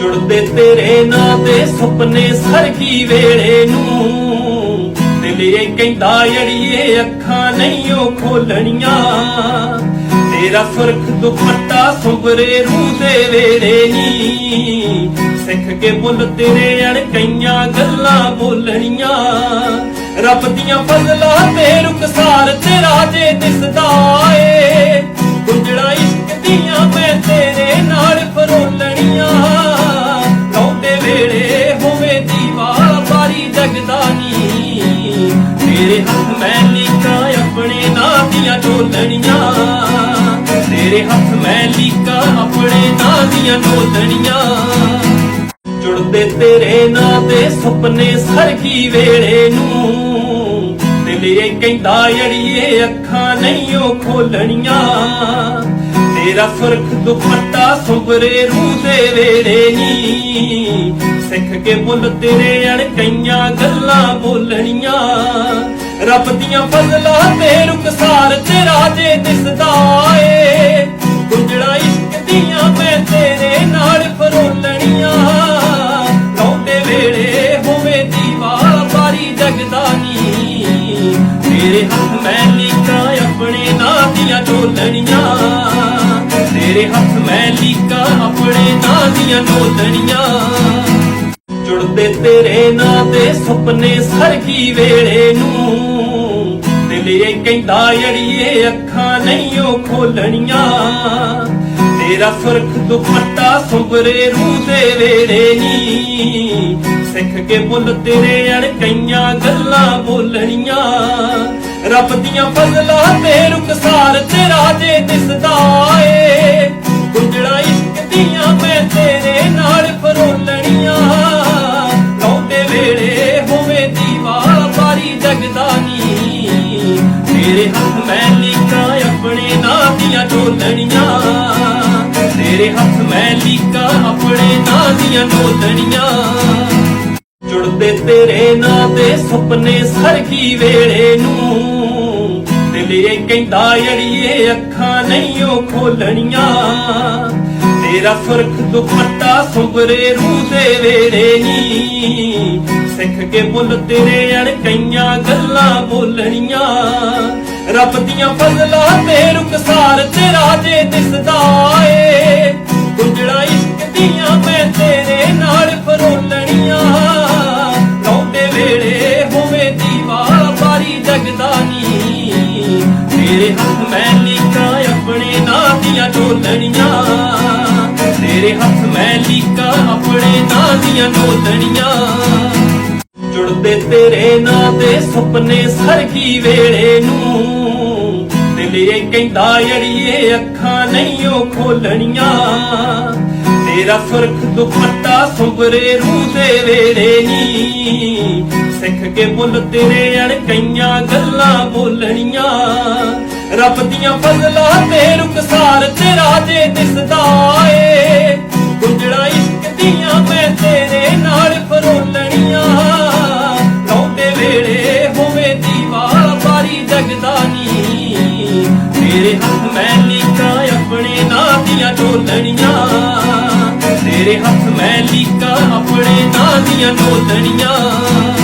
ਜੁੜਦੇ ਤੇਰੇ ਨਾਂ ਤੇ ਸੁਪਨੇ ਸਰਗੀ ਵੇਲੇ ਨੂੰ। ਦਿਲ ਇਹ ਕਹਿੰਦਾ, ਅੜੀਏ ਅੱਖਾਂ ਨਹੀਂ ਉਹ ਖੋਲਣੀਆਂ। ਤੇਰਾ ਸੁਰਖ ਦੁਪੱਟਾ ਸੁੰਬਰੇ ਰੂਹ ਦੇ ਵੇਲੇ ਨੀ। ਸਿੱਖ ਕੇ ਬੁੱਲ ਤੇਰੇ ਅਣਕਈਆਂ ਗੱਲਾਂ ਬੋਲਣੀਆਂ। ਰੱਬ ਦੀਆਂ ਫਜ਼ਲਾਂ ਤੇ ਰੁਕਸਾਰ ਤੇਰਾ ਜੇ ਦਿਸਦਾ ਏ। ਗੁੰਜੜਾ ਇਸ਼ਕ ਦੀਆਂ ਮੈਂ ਤੇਰੇ ਨਾਲ ਦੀਆਂ ਢੋਲਣੀਆਂ ਤੇਰੇ ਹੱਥ ਮੈਂ ਲੀਕਾਂ, ਆਪਣੇ ਨਾਂ ਦੀਆਂ ਢੋਲਣੀਆਂ ਜੁੜਦੇ ਤੇਰੇ ਨਾਂ ਦੇ ਸੁਪਨੇ ਸਰਗੀ ਵੇਲੇ ਨੂੰ। ਦਿਲ ਇਹ ਕਹਿੰਦਾ, ਅੜੀਏ ਅੱਖਾਂ ਨਹੀਂ ਉਹ ਖੋਲਣੀਆਂ। ਤੇਰਾ ਸੁਰਖ, ਦੁਪੱਟਾ ਸੁੰਬਰੇ ਰੂਹ ਦੇ ਵੇੜੇ ਨੀ। ਸਿੱਖ ਕੇ ਬੁੱਲ ਤੇਰੇ ਅਣਕਈਆਂ ਗੱਲਾਂ ਬੋਲਣੀਆਂ। ਰੱਬ ਦੀਆਂ ਫਜ਼ਲਾਂ ਤੇ ਰੁਕਸਾਰ ਤੇਰਾ ਜੇ ਦਿਸਦਾ ਏ। ਗੁੰਜੜਾ ਇਸ਼ਕ ਦੀਆਂ ਮੈਂ ਤੇਰੇ ਨਾਲ ਫਰੋਲਣੀਆਂ। ਲਾਉਂਦੇ ਵੇਲੇ ਹੋਵੇ ਦੀਵਾ ਬਾਰੀ ਜਗਦਾ ਨੀ ਤੇਰੇ ਹੱਥ ਮੈਂ ਲੀਕਾਂ, ਆਪਣੇ ਨਾਂ ਦੀਆਂ ਢੋਲਣੀਆਂ ਤੇਰੇ ਹੱਥ ਮੈਂ ਲੀਕਾਂ, ਆਪਣੇ ਨਾਂ ਦੀਆਂ ਢੋਲਣੀਆਂ ਜੁੜਦੇ ਤੇਰੇ ਨਾਂ ਦੇ ਸੁਪਨੇ ਸਰਗੀ ਵੇਲੇ ਨੂੰ। ਦਿਲ ਕਹਿੰਦਾ, ਅੜੀਏ ਅੱਖਾਂ ਨਹੀਂ ਉਹ ਖੋਲਣੀਆਂ। ਤੇਰਾ ਸੁਰਖ ਦੁਪੱਟਾ ਸੁੰਬਰੇ ਰੂਹ ਦੇ ਵੇਲੇ ਨੀ। ਸਿੱਖ ਕੇ ਬੁੱਲ ਤੇਰੇ ਅਣਕਈਆਂ ਗੱਲਾਂ ਬੋਲਣੀਆਂ। ਰੱਬ ਦੀਆਂ ਫਜ਼ਲਾਂ ਤੇ ਰੁਕਸਾਰ ਤੇਰਾ ਦੀਆਂ ਤੇਰੇ ਹੱਥ ਮੈਂ ਲੀਕਾਂ, ਆਪਣੇ ਨਾਂ ਦੀਆਂ ਢੋਲਣੀਆਂ ਜੁੜਦੇ ਤੇਰੇ ਨਾਂ ਦੇ ਸੁਪਨੇ ਸਰਗੀ ਵੇਲੇ ਨੂੰ। ਦਿਲ ਇਹ ਕਹਿੰਦਾ, ਅੜੀਏ ਅੱਖਾਂ ਨਹੀਂ ਉਹ ਖੋਲਣੀਆਂ। ਤੇਰਾ ਸੁਰਖ ਦੁਪੱਟਾ ਸੁੰਬਰੇ ਰੂਹ ਦੇ ਵੇੜੇ ਨੀ। ਸਿੱਖ ਕੇ ਬੁੱਲ ਤੇਰੇ ਅਣਕਈਆਂ ਗੱਲਾਂ ਬੋਲਣੀਆਂ। ਰੱਬ ਦੀਆਂ ਫਜ਼ਲਾਂ ਤੇ ਰੁਕਸਾਰ ਤੇਰਾ ਜੇ ਦਿਸਦਾ ਏ। ਗੁੰਜੜਾ ਇਸ਼ਕ ਦੀਆਂ ਮੈਂ ਤੇਰੇ ਨਾਲ ਫਰੋਲਣੀਆਂ। ਲਾਉਂਦੇ ਵੇਲੇ ਹੋਵੇ ਦੀਵਾ ਬਾਰੀ ਜਗਦਾ ਨੀ ਤੇਰੇ ਹੱਥ ਮੈਂ ਲੀਕਾਂ ਆਪਣੇ ਨਾਂ ਦੀਆਂ ਢੋਲਣੀਆਂ ਤੇਰੇ ਹੱਥ ਮੈਂ ਲੀਕਾਂ ਆਪਣੇ ਨਾਂ ਦੀਆਂ ਢੋਲਣੀਆਂ ਜੁੜਦੇ ਤੇਰੇ ਨਾਂ ਤੇ ਸੁਪਨੇ ਸਰਗੀ ਵੇਲੇ ਨੂੰ। ਦਿਲ ਕਹਿੰਦਾ ਅੜੀਏ ਅੱਖਾਂ ਨਹੀਂ ਉਹ ਖੋਲਣੀਆਂ। ਤੇਰਾ ਸੁਰਖ ਦੁਪੱਟਾ ਸੁੰਬਰੇ ਰੂਹ ਦੇ ਵੇਲੇ ਨੀ। ਸਿੱਖ ਕੇ ਬੁੱਲ ਤੇਰੇ ਅਣਕਈਆਂ ਗੱਲਾਂ ਬੋਲਣੀਆਂ। ਰੱਬ ਦੀਆਂ ਫਜ਼ਲਾਂ ਤੇ ਰੁਕਸਾਰ ਤੇਰਾ ਜੇ ਦਿਸਦਾ ਏ। ਗੁੰਜੜਾ ਇਸ਼ਕ ਦੀਆਂ ਮੈਂ ਤੇਰੇ ਨਾਲ ਫਰੋਲਣੀਆਂ। ਲਾਉਂਦੇ ਵੇਲੇ ਹੋਵੇ ਦੀਵਾ ਬਾਰੀ ਜਗਦਾ ਤੇਰੇ ਹੱਥ ਮੈਂ ਲੀਕਾਂ ਆਪਣੇ ਨਾਂ ਦੀਆਂ ਢੋਲਣੀਆਂ ਤੇਰੇ ਹੱਥ ਮੈਂ ਲੀਕਾਂ ਆਪਣੇ ਨਾਂ ਦੀਆਂ ਢੋਲਣੀਆਂ